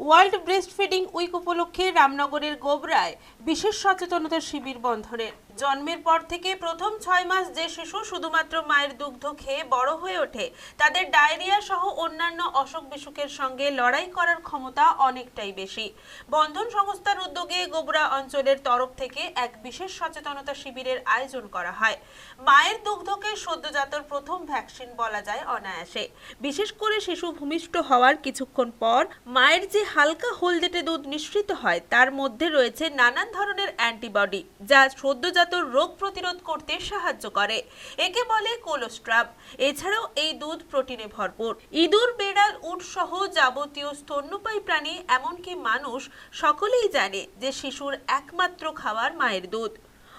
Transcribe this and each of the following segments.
World breastfeeding week উপলক্ষে রামনগরের গোবরায় বিশেষ সচেতনতা শিবির বন্ধনের জন্মের পর থেকে প্রথম ছয় মাস যে শিশু শুধুমাত্র মায়ের দুগ্ধ খেয়ে বড় হয়ে ওঠে, তাদের ডায়রিয়া সহ অন্যান্য অসুখ বিসুখের সঙ্গে লড়াই করার ক্ষমতা অনেকটাই বেশি। বন্ধন সংস্থার উদ্যোগে গোবরা অঞ্চলের তরফ থেকে এক বিশেষ সচেতনতা শিবিরের আয়োজন করা হয়। মায়ের দুগ্ধকে সদ্যজাতর প্রথম ভ্যাকসিন বলা যায় অনায়াসে। বিশেষ করে শিশু ভূমিষ্ঠ হওয়ার কিছুক্ষণ পর মায়ের যে হালকা হলদেটে দুধ নিঃসৃত হয়, তার মধ্যে রয়েছে নানান ধরনের অ্যান্টিবডি, যা সদ্যজাত রোগ প্রতিরোধ করতে সাহায্য করে। একে বলে কোলোস্ট্রাম এছাড়াও এই দুধ প্রোটিনে ভরপুর। ইঁদুর, বেড়াল, উট সহ যাবতীয় স্তন্যপায়ী প্রাণী, এমনকি মানুষ সকলেই জানে যে শিশুর একমাত্র খাবার মায়ের দুধ।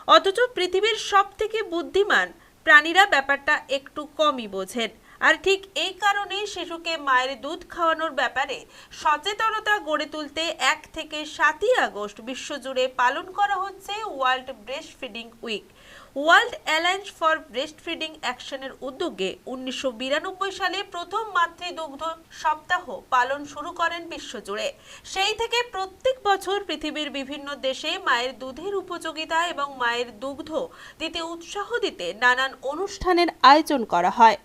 অথচ পৃথিবীর সব থেকে বুদ্ধিমান প্রাণীরা ব্যাপারটা একটু কমই বোঝেন। আর ঠিক এই কারণেই শিশুকে মায়ের দুধ খাওয়ানোর ব্যাপারে সচেতনতা গড়ে তুলতে এক থেকে সাতই আগস্ট বিশ্বজুড়ে পালন করা হচ্ছে world breastfeeding week. World alliance for breastfeeding অ্যাকশনের উদ্যোগে উনিশশো বিরানব্বই সালে প্রথম মাতৃদুগ্ধ সপ্তাহ পালন শুরু করেন বিশ্বজুড়ে। সেই থেকে প্রত্যেক বছর পৃথিবীর বিভিন্ন দেশে মায়ের দুধের উপযোগিতা এবং মায়ের দুগ্ধ দিতে উৎসাহ দিতে নানান অনুষ্ঠানের আয়োজন করা হয়।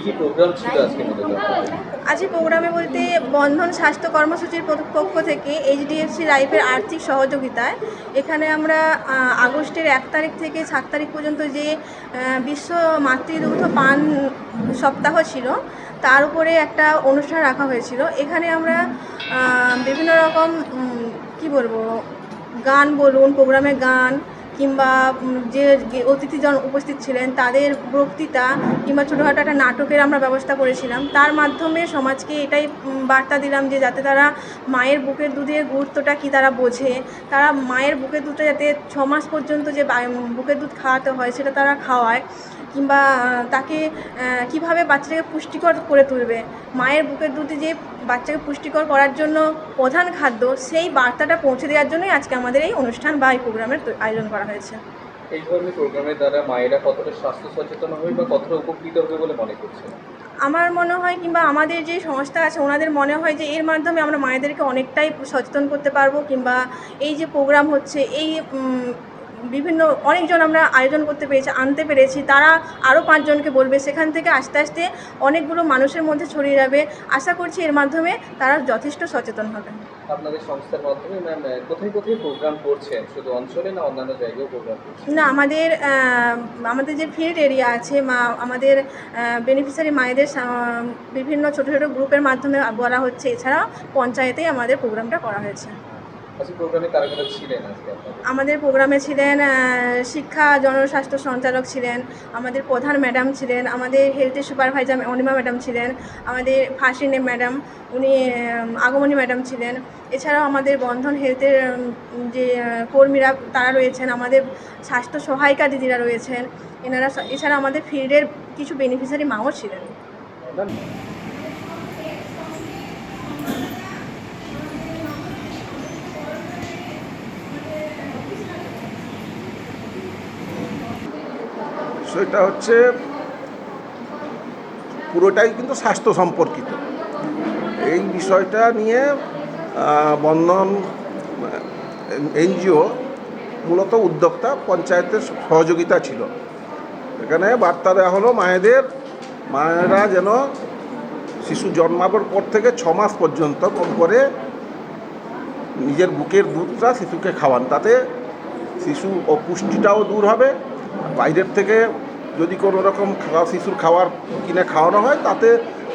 আজকে আজকে প্রোগ্রামে বলতে বন্ধন স্বাস্থ্য কর্মসূচির পক্ষ থেকে এইচডিএফসি লাইফের আর্থিক সহযোগিতায়। এখানে আমরা আগস্টের এক তারিখ থেকে সাত তারিখ পর্যন্ত যে বিশ্ব মাতৃদুগ্ধ পান সপ্তাহ ছিল, তার উপরে একটা অনুষ্ঠান রাখা হয়েছিল। এখানে আমরা বিভিন্ন রকম কি বলব, গান বলুন প্রোগ্রামে গান কিংবা যে অতিথিজন উপস্থিত ছিলেন, তাদের বক্তৃতা কিংবা ছোটোখাটো একটা নাটকের আমরা ব্যবস্থা করেছিলাম। তার মাধ্যমে সমাজকে এটাই বার্তা দিলাম যে, যাতে তারা মায়ের বুকের দুধের গুরুত্বটা কি তারা বোঝে। তারা মায়ের বুকের দুধটা যাতে ছ মাস পর্যন্ত যে বুকের দুধ খাওয়াতে হয়, সেটা তারা খাওয়ায় কিংবা তাকে কীভাবে বাচ্চাকে পুষ্টিকর করে তুলবে। মায়ের বুকের দুধে যে বাচ্চাকে পুষ্টিকর করার জন্য প্রধান খাদ্য সেই বার্তাটা পৌঁছে দেওয়ার জন্যই আজকে আমাদের এই অনুষ্ঠান বা এই প্রোগ্রামের আয়োজন করা হয়েছে। এই ধরনের প্রোগ্রামের দ্বারা মায়েরা কতটা স্বাস্থ্য সচেতন হবে বা কতটা উপকৃত হবে বলে মনে করছেন? আমার মনে হয় কিংবা আমাদের যে সংস্থা আছে ওনাদের মনে হয় যে এর মাধ্যমে আমরা মায়েদেরকে অনেকটাই সচেতন করতে পারব কিংবা এই যে প্রোগ্রাম হচ্ছে এই বিভিন্ন অনেকজন আমরা আয়োজন করতে পেরেছি আনতে পেরেছি। তারা আরও পাঁচজনকে বলবে সেখান থেকে আস্তে আস্তে অনেকগুলো মানুষের মধ্যে ছড়িয়ে যাবে। আশা করছি এর মাধ্যমে তারা যথেষ্ট সচেতন হবে। আপনাদের সংস্থার মাধ্যমে ম্যাম কোথায় কোথায় প্রোগ্রাম করছেন? শুধু অঞ্চলে না অন্যান্য জায়গায়ও প্রোগ্রাম না আমাদের আমাদের যে ফিল্ড এরিয়া আছে মা আমাদের বেনিফিশিয়ারি মায়েদের বিভিন্ন ছোটো ছোটো গ্রুপের মাধ্যমে বলা হচ্ছে। এছাড়া পঞ্চায়েতেই আমাদের প্রোগ্রামটা করা হয়েছে। আমাদের প্রোগ্রামে ছিলেন শিক্ষা জনস্বাস্থ্য সঞ্চালক ছিলেন আমাদের প্রধান ম্যাডাম ছিলেন আমাদের হেলথের সুপারভাইজার অনিমা ম্যাডাম ছিলেন আমাদের ফাঁসিনে ম্যাডাম উনি আগমনী ম্যাডাম ছিলেন। এছাড়াও আমাদের বন্ধন হেলথের যে কর্মীরা তারা রয়েছেন আমাদের স্বাস্থ্য সহায়িকা দিদিরা রয়েছেন এনারা এছাড়া আমাদের ফিল্ডের কিছু বেনিফিশিয়ারি মাও ছিলেন। সেটা হচ্ছে পুরোটাই কিন্তু স্বাস্থ্য সম্পর্কিত। এই বিষয়টা নিয়ে বন্ধন এনজিও মূলত উদ্যোক্তা, পঞ্চায়েতের সহযোগিতা ছিল। এখানে বার্তা দেওয়া হলো, মায়েদের, মায়েরা যেন শিশু জন্মাবার পর থেকে ছ মাস পর্যন্ত কম করে নিজের বুকের দুধটা শিশুকে খাওয়ান, তাতে শিশু অপুষ্টিটাও দূর হবে। বাইরের থেকে যদি কোনো রকম শিশুর খাওয়ার কিনে খাওয়ানো হয়, তাতে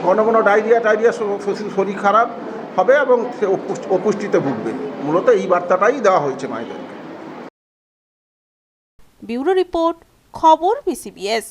ঘন ঘন ডায়রিয়া টাইরিয়া শরীর খারাপ হবে এবং সে অপুষ্টিতে ভুগবে। মূলত এই বার্তাটাই দেওয়া হয়েছে মায়েদেরকে। ব্যুরো রিপোর্ট, খবর বিসিবিএস।